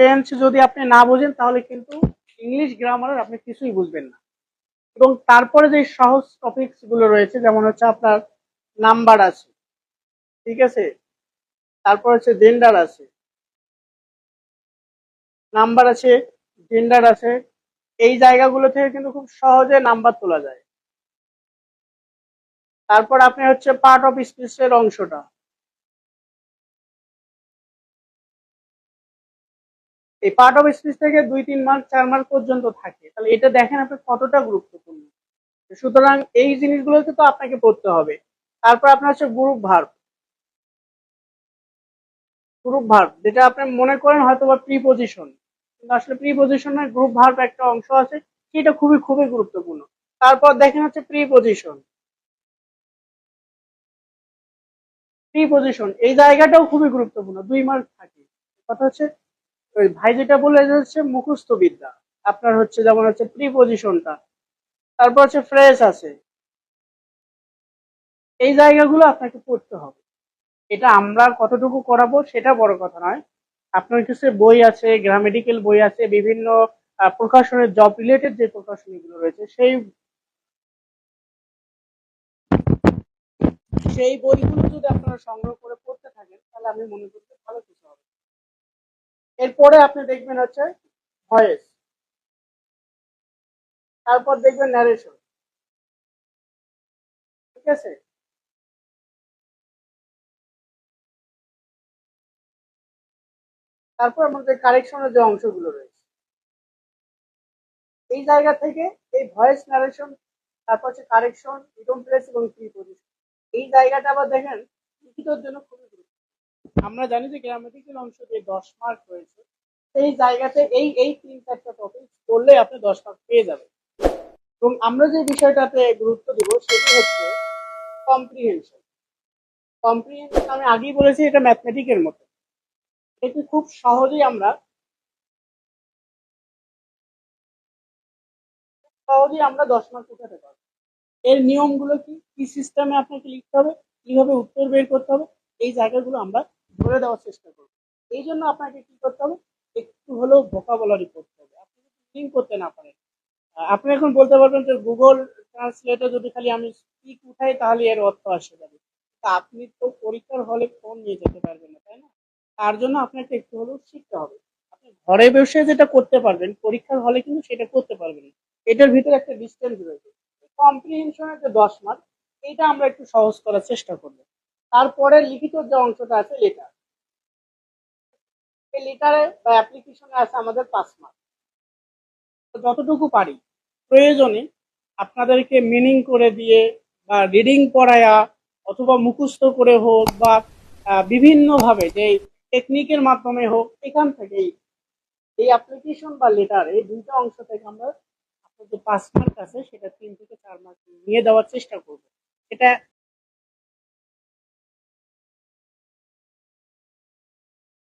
Tense যদি আপনি না বোঝেন, তাহলে কিন্তু ইংলিশ গ্রামারের আপনি কিছুই বুঝবেন না। এবং তারপরে যে সহজ টপিকসগুলো রয়েছে, যেমন হচ্ছে আপনার নাম্বার আছে, ঠিক আছে? তারপর হচ্ছে জেন্ডার আছে নাম্বার আছে জেন্ডার আছে, এই জায়গাগুলো থেকে কিন্তু খুব সহজে নাম্বার তোলা যায়। তারপর আপনি হচ্ছে পার্ট অফ স্পিচের অংশটা এই পার্ট অফ স্পিচ থেকে দুই, তিন মার্ক চার মার্ক পর্যন্ত থাকে। তাহলে এটা দেখেন আপনি কতটা গুরুত্বপূর্ণ। সুতরাং এই জিনিসগুলোকে তো আপনাকে পড়তে হবে। তারপর আপনার হচ্ছে গ্রুপ ভার্ব গ্রুপ ভার্ব যেটা আপনি মনে করেন হয়তো বা প্রিপোজিশন কিন্তু আসলে প্রিপোজিশনের গ্রুপ ভার্ব একটা অংশ আছে, সেটা খুবই খুবই গুরুত্বপূর্ণ। তারপর দেখেন হচ্ছে প্রিপোজিশন প্রিপোজিশন এই জায়গাটাও খুবই গুরুত্বপূর্ণ, দুই মার্ক থাকে। কথা হচ্ছে ওই ভাই যেটা বলে হচ্ছে মুখস্থ বিদ্যা আপনার হচ্ছে যেমন হচ্ছে প্রিপোজিশনটা তারপর হচ্ছে ফ্রেশ আছে। এই জায়গাগুলো আপনাকে পড়তে হবে। এটা আমরা কতটুকু করাবো সেটা বড় কথা নয়। আপনার কিছু বই আছে গ্রামেটিক্যাল বই আছে, বিভিন্ন প্রকাশনের জব রিলেটেড যে প্রকাশনীগুলো রয়েছে, সেই সেই বইগুলো যদি আপনারা সংগ্রহ করে পড়তে থাকেন, তাহলে আমি মনে করি এরপরে আপনি দেখবেন হচ্ছে ভয়েস। তারপর দেখবেন ন্যারেশন ঠিক আছে? তারপর আমাদের কারেকশনের যে অংশগুলো রয়েছে। এই জায়গা থেকে এই ভয়েস ন্যারেশন তারপর হচ্ছে কারেকশন প্লেস এবং প্রিপোজিশন এই জায়গাটা আবার দেখেন, লিখিতর জন্য খুবই আমরা জানি যে গ্রামাটিক্যাল অংশ যে দশ মার্ক রয়েছে। এই জায়গাতে এই এই তিন চারটা টপিক করলে আপনি দশ মার্ক পেয়ে যাবেন। এবং আমরা যে বিষয়টাতে গুরুত্ব দিব সেটি হচ্ছে কম্প্রিহেনশন কম্প্রিহেনশন আমি আগেই বলেছি, এটা ম্যাথমেটিকের মতো। এটি খুব সহজেই আমরা সহজেই আমরা দশ মার্ক উঠাতে পারব। এর নিয়মগুলো কি? কি সিস্টেমে আপনাকে লিখতে হবে? কীভাবে উত্তর বের করতে হবে? এই জায়গাগুলো আমরা ধরে দেওয়ার চেষ্টা করব। এই জন্য আপনাকে কি করতে হবে? একটু হলেও ভোকাবুলারি করতে হবে। আপনি যদি করতে না পারেন আপনি এখন বলতে পারবেন যে গুগল ট্রান্সলেটে যদি খালি আমি স্পিক উঠাই, তাহলে এর অর্থ আসে যাবে। তা আপনি তো পরীক্ষার হলে ফোন নিয়ে যেতে পারবেন না, তাই না? তার জন্য আপনাকে একটু হলেও শিখতে হবে। আপনি ঘরে বসে যেটা করতে পারবেন, পরীক্ষার হলে কিন্তু সেটা করতে পারবেন এটার ভিতরে একটা ডিস্টেন্স রয়েছে। কম্প্রিহেনশনের যে দশ মার্ক এটা আমরা একটু সহজ করার চেষ্টা করব। তারপরে লিখিত যে অংশটা আছে লেটার লেটারে বা অ্যাপ্লিকেশনে আছে আমাদের পাঁচ মার্ক যতটুকু পারি, প্রয়োজনে আপনাদেরকে মিনিং করে দিয়ে বা রিডিং পড়ায়া অথবা মুখস্থ করে হোক বা বিভিন্নভাবে যে টেকনিকের মাধ্যমে হোক, এখান থেকেই এই অ্যাপ্লিকেশন বা লেটার এই দুইটা অংশ থেকে আমরা আপনার যে পাঁচ মার্ক আছে, সেটা তিন থেকে চার মার্ক নিয়ে দেওয়ার চেষ্টা করব। এটা